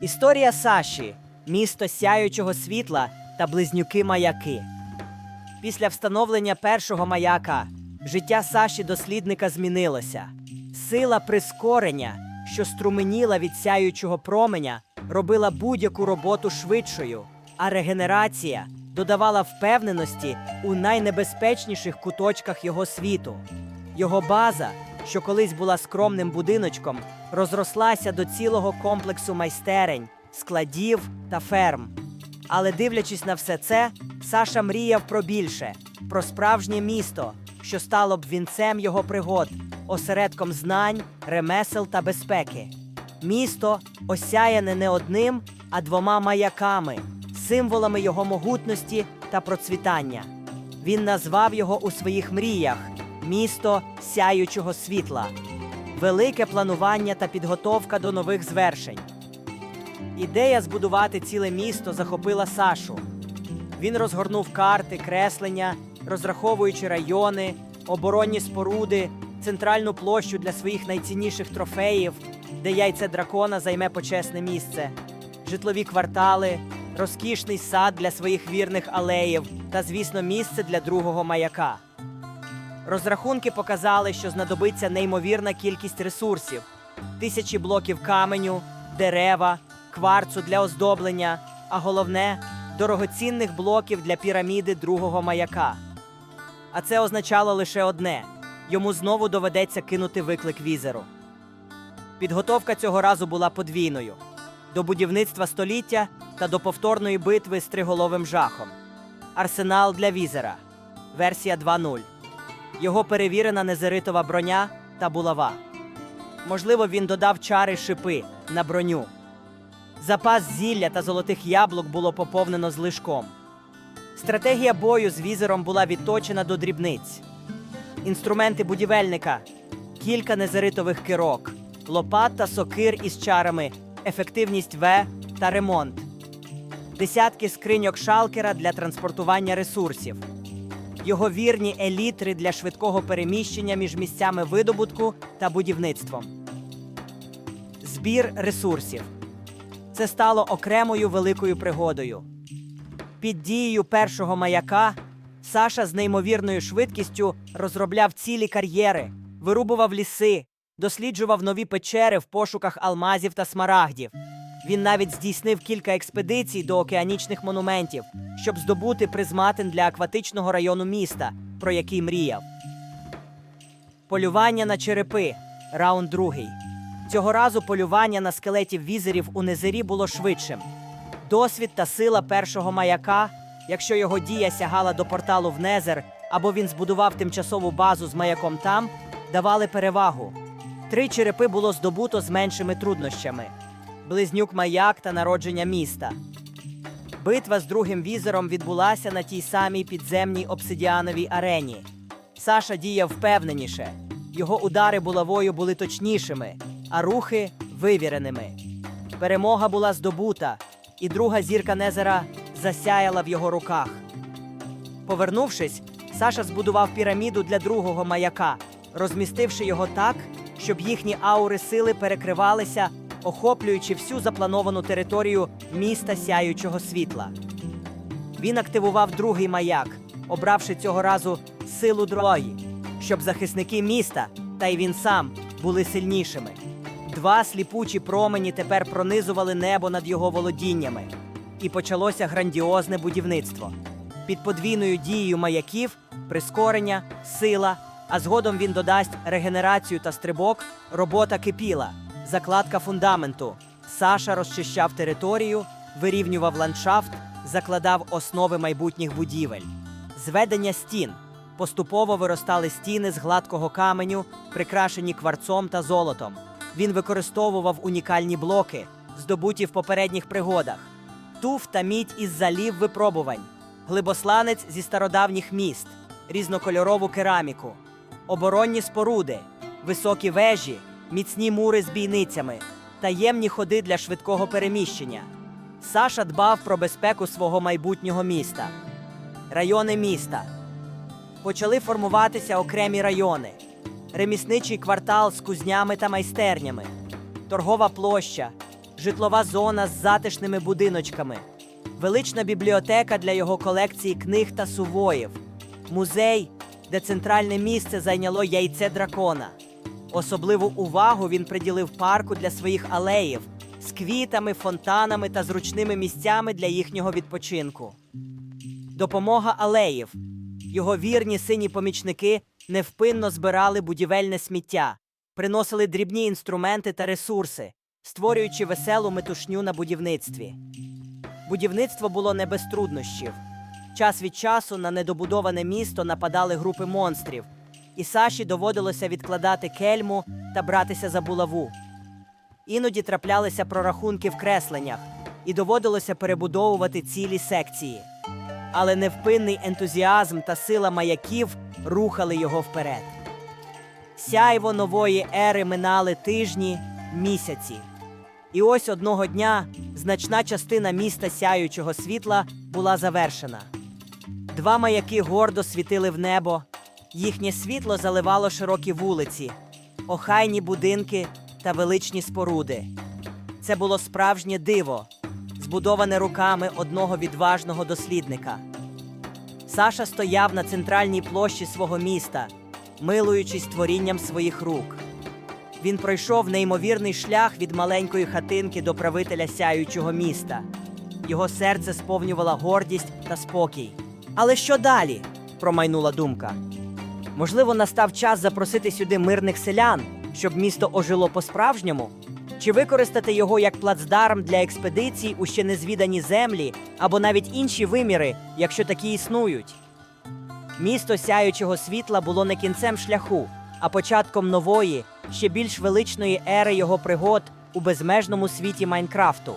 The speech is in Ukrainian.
Історія Саші, місто сяючого світла та близнюки маяки. Після встановлення першого маяка життя Саші дослідника змінилося. Сила прискорення, що струменіла від сяючого променя, робила будь-яку роботу швидшою, а регенерація додавала впевненості у найнебезпечніших куточках його світу. Його база, що колись була скромним будиночком, розрослася до цілого комплексу майстерень, складів та ферм. Але дивлячись на все це, Саша мріяв про більше, про справжнє місто, що стало б вінцем його пригод, осередком знань, ремесел та безпеки. Місто осяяне не одним, а двома маяками, символами його могутності та процвітання. Він назвав його у своїх мріях місто сяючого світла, велике планування та підготовка до нових звершень. Ідея збудувати ціле місто захопила Сашу. Він розгорнув карти, креслення, розраховуючи райони, оборонні споруди, центральну площу для своїх найцінніших трофеїв, де яйце дракона займе почесне місце, житлові квартали, розкішний сад для своїх вірних алеїв та, звісно, місце для другого маяка. Розрахунки показали, що знадобиться неймовірна кількість ресурсів: тисячі блоків каменю, дерева, кварцу для оздоблення, а головне дорогоцінних блоків для піраміди другого маяка. А це означало лише одне: йому знову доведеться кинути виклик візеру. Підготовка цього разу була подвійною: до будівництва століття та до повторної битви з триголовим жахом. Арсенал для візера. Версія 2.0 його перевірена незеритова броня та булава. Можливо, він додав чари шипи на броню. Запас зілля та золотих яблук було поповнено злишком. Стратегія бою з візером була відточена до дрібниць. Інструменти будівельника, кілька незеритових кирок, лопат та сокир із чарами, ефективність В та ремонт, десятки скриньок шалкера для транспортування ресурсів його вірні елітри для швидкого переміщення між місцями видобутку та будівництвом. Збір ресурсів. Це стало окремою великою пригодою. Під дією першого маяка Саша з неймовірною швидкістю розробляв цілі кар'єри, вирубував ліси, досліджував нові печери в пошуках алмазів та смарагдів. Він навіть здійснив кілька експедицій до океанічних монументів, щоб здобути призматин для акватичного району міста, про який мріяв. Полювання на черепи. Раунд другий. Цього разу полювання на скелетів візерів у Незирі було швидшим. Досвід та сила першого маяка, якщо його дія сягала до порталу в Незер, або він збудував тимчасову базу з маяком там, давали перевагу. Три черепи було здобуто з меншими труднощами близнюк маяк та народження міста. Битва з другим візером відбулася на тій самій підземній обсидіановій арені. Саша діяв впевненіше. Його удари булавою були точнішими, а рухи вивіреними. Перемога була здобута, і друга зірка Незера засяяла в його руках. Повернувшись, Саша збудував піраміду для другого маяка, розмістивши його так, щоб їхні аури сили перекривалися, охоплюючи всю заплановану територію міста сяючого світла. Він активував другий маяк, обравши цього разу силу дрої, щоб захисники міста та й він сам були сильнішими. Два сліпучі промені тепер пронизували небо над його володіннями, і почалося грандіозне будівництво. Під подвійною дією маяків, прискорення, сила, а згодом він додасть регенерацію та стрибок, робота кипіла, закладка фундаменту. Саша розчищав територію, вирівнював ландшафт, закладав основи майбутніх будівель. Зведення стін. Поступово виростали стіни з гладкого каменю, прикрашені кварцом та золотом. Він використовував унікальні блоки, здобуті в попередніх пригодах, туф та мідь із залів випробувань, глибосланець зі стародавніх міст, різнокольорову кераміку, оборонні споруди, високі вежі, міцні мури з бійницями, таємні ходи для швидкого переміщення. Саша дбав про безпеку свого майбутнього міста. Райони міста почали формуватися окремі райони: ремісничий квартал з кузнями та майстернями, торгова площа, житлова зона з затишними будиночками, велична бібліотека для його колекції книг та сувоїв, музей, де центральне місце зайняло яйце дракона. Особливу увагу він приділив парку для своїх алеїв з квітами, фонтанами та зручними місцями для їхнього відпочинку. Допомога алеїв. Його вірні сині помічники невпинно збирали будівельне сміття, приносили дрібні інструменти та ресурси, створюючи веселу метушню на будівництві. Будівництво було не без труднощів. Час від часу на недобудоване місто нападали групи монстрів, і Саші доводилося відкладати кельму та братися за булаву. Іноді траплялися прорахунки в кресленнях, і доводилося перебудовувати цілі секції. Але невпинний ентузіазм та сила маяків рухали його вперед. Сяйво нової ери минали тижні, місяці. І ось одного дня значна частина міста сяючого світла була завершена. Два маяки гордо світили в небо, їхнє світло заливало широкі вулиці, охайні будинки та величні споруди. Це було справжнє диво, збудоване руками одного відважного дослідника. Саша стояв на центральній площі свого міста, милуючись творінням своїх рук. Він пройшов неймовірний шлях від маленької хатинки до правителя сяючого міста. Його серце сповнювала гордість та спокій. Але що далі? промайнула думка. Можливо, настав час запросити сюди мирних селян, щоб місто ожило по-справжньому? Чи використати його як плацдарм для експедицій у ще незвідані землі або навіть інші виміри, якщо такі існують? Місто сяючого світла було не кінцем шляху, а початком нової, ще більш величної ери його пригод у безмежному світі Майнкрафту.